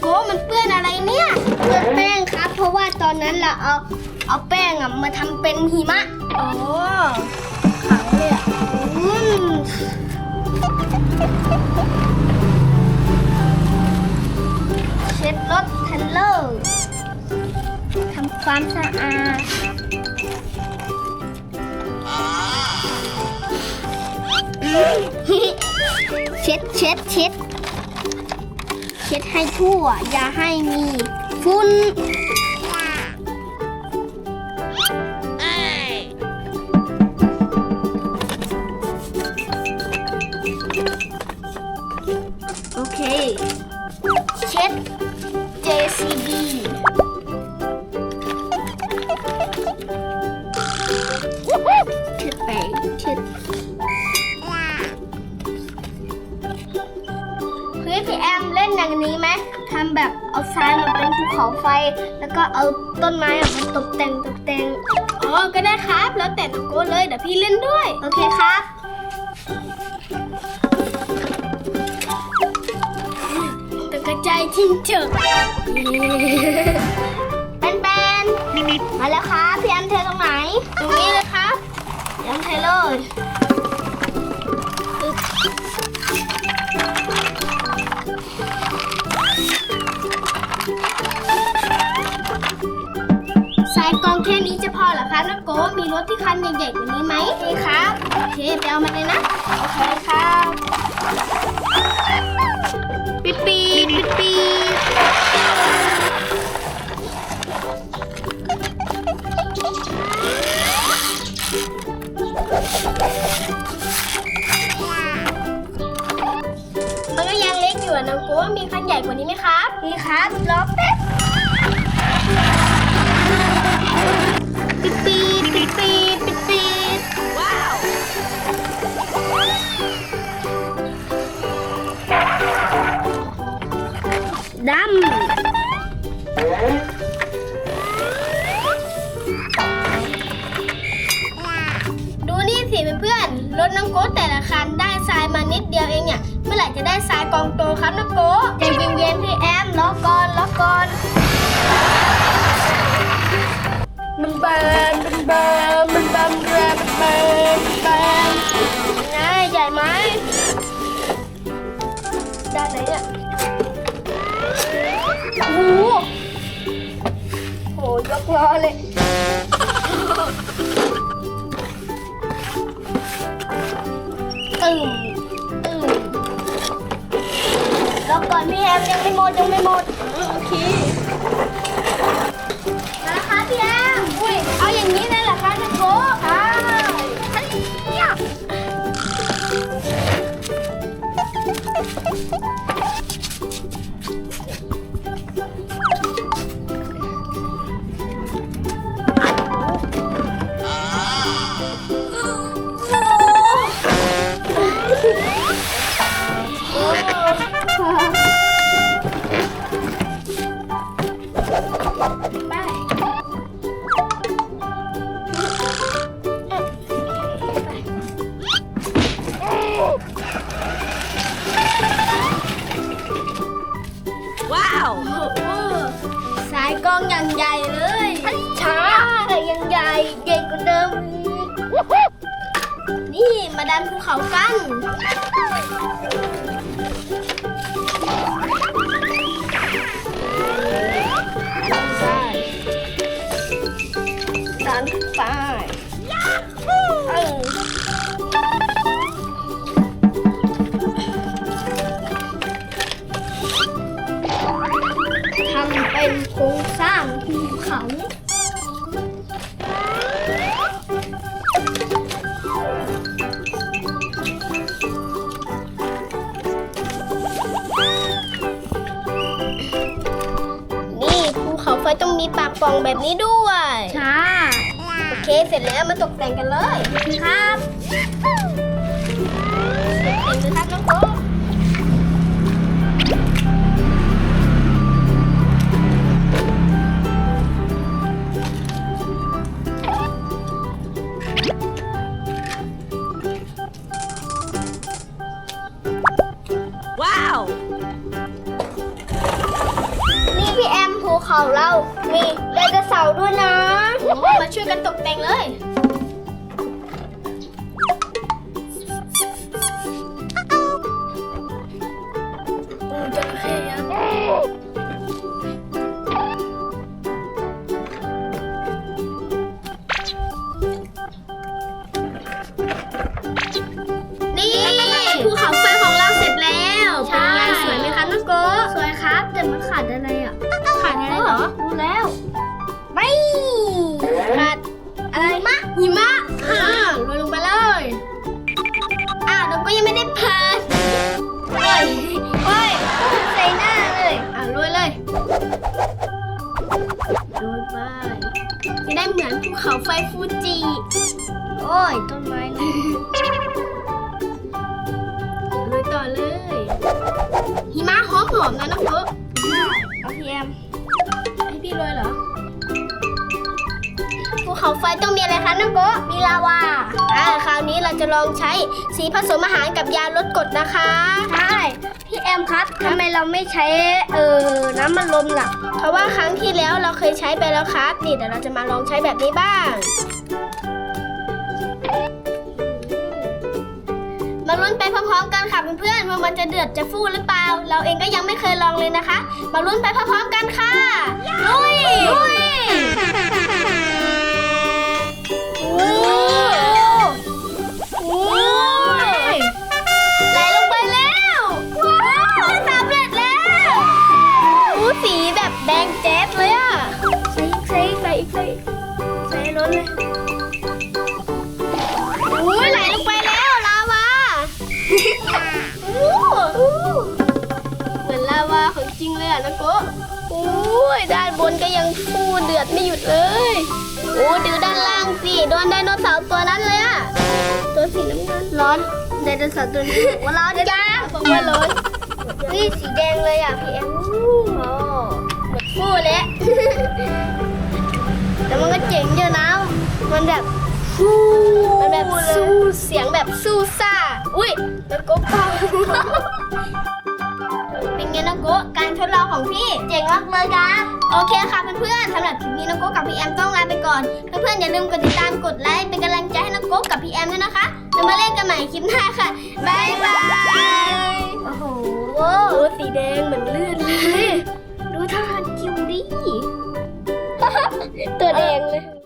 โก้มันเปื้อนอะไรเนี่ยเปื้อนแป้งครับ เพราะว่าตอนนั้นเราเอาเอาแป้งอะมาทำเป็นหิมะอ๋อขังเลยอะอืมเช็ดรถเทนเลอร์ทำความสะอาดเช็ดเช็ดเช็ด เช็ดให้ทั่ว อย่าให้มีฝุ่นโอเค เช็ด JCB มาเป็นภูเขาไฟ แล้วก็เอาต้นไม้ออกมาตกแต่งตกแต่ง อ๋อ ก็ได้ครับ แล้วแต่น้องโก้เลย เดี๋ยวพี่เล่นด้วย โอเคครับ ตกกระจายทิ้งเจอเป็นเป็นมาแล้วครับ พี่แอมเทตรงไหน ตรงนี้เลยครับพี่แอมเทเลย ค่นี้จะพอเหรอคะน้องโกมีรถที่คันใหญ่ๆกว่านี้ไหมนี่ครับโอเคไปเอามาเลยนะโอเคครับปิดปีดปิดปีด ดูนี่สิเพื่อนๆรถน้องโก้แต่ละคันได้ทรายมานิดเดียวเองเนี่ย เมื่อไหร่จะได้ทรายกองโตครับน้องโก้ใจเย็นๆพี่แอมล้อ โหยกล้อเลย ตึมตึมแล้วก่อนพี่แอมยังไม่หมดยังไม่หมด โอเค เลยช้ายังใหญ่ใหญ่กว่าเดิมอีกนี่มาดันภูเขากันดันไปานี่ภูเขาไฟต้องมีปากปล่องแบบนี้ด้วยช้าโอเค เสร็จแล้วมาตกแต่งกันเลย ครับตกแต่งเลยครับน้องโก้ ช่วยกันตกแต่งเลย ขาดอะไรมะหิมะอ่าโรยลงไปเลยอ้าวน้องโก็ยังไม่ได้เปิดเฮ้ยเฮ้ยใส่หน้าเลยอ่าโรยเลยโรยไปจะได้เหมือนภูเขาไฟฟูจิโอ้ยต้นไม้นี่เลยต่อเลย หิมะหอมหอมๆนะน้องโกเอาพี่แอมให้พี่เลยเหรอ ภูเขาไฟต้องมีอะไรคะน้องโกมีลาวาอ่าคราวนี้เราจะลองใช้สีผสมอาหารกับยาลดกรดนะคะใช่พี่แอมครับทำไมเราไม่ใช้เออน้ำมันลมล่ะ เพราะว่าครั้งที่แล้วเราเคยใช้ไปแล้วครับ นี่เดี๋ยวเราจะมาลองใช้แบบนี้บ้าง มาลุ้นไปพร้อมๆกันค่ะเพื่อนๆว่ามันจะเดือดจะฟูหรือเปล่า เราเองก็ยังไม่เคยลองเลยนะคะ มาลุ้นไปพร้อมๆกันค่ะลุยลุย ล้นเลยอุ้ยไหลลงไปแล้วลาวาอู้เหมือนลาวาของจริงเลยอะนะโกะอุ้ยด้านบนก็ยังฟูเดือดไม่หยุดเลยโอ้ดูด้านล่างสิโดนไดโนเสาร์ตัวนั้นเลยอะตัวสีน้ำเงินร้อนไดโนเสาร์ตัวนี้บอกว่าร้อนจ้าบอกว่าร้อนนี่สีแดงเลยอะพี่แอมอู้โอ้หมดฟูแล้ว แต่มันก็เจ๋งอยู่นะ มันแบบมันแบบสู้เสียงแบบสู้ซ่า อุ้ยแล้วโกเป่าเป็นไงน้องโกะการทดลองของพี่เจ๋งมากเลยครับโอเคค่ะเพื่อนๆสำหรับคลิปนี้น้องโกะกับพี่แอมต้องลาไปก่อน เพื่อนๆอย่าลืมกดติดตามกดไลค์เป็นกำลังใจให้น้องโกะกับพี่แอมด้วยนะคะจะมาเล่นกันใหม่คลิปหน้าค่ะบ๊ายบายโอ้โหสีแดงเหมือนเลือดเลย ดูท่าทางคิวดิ ตัวแดงเลย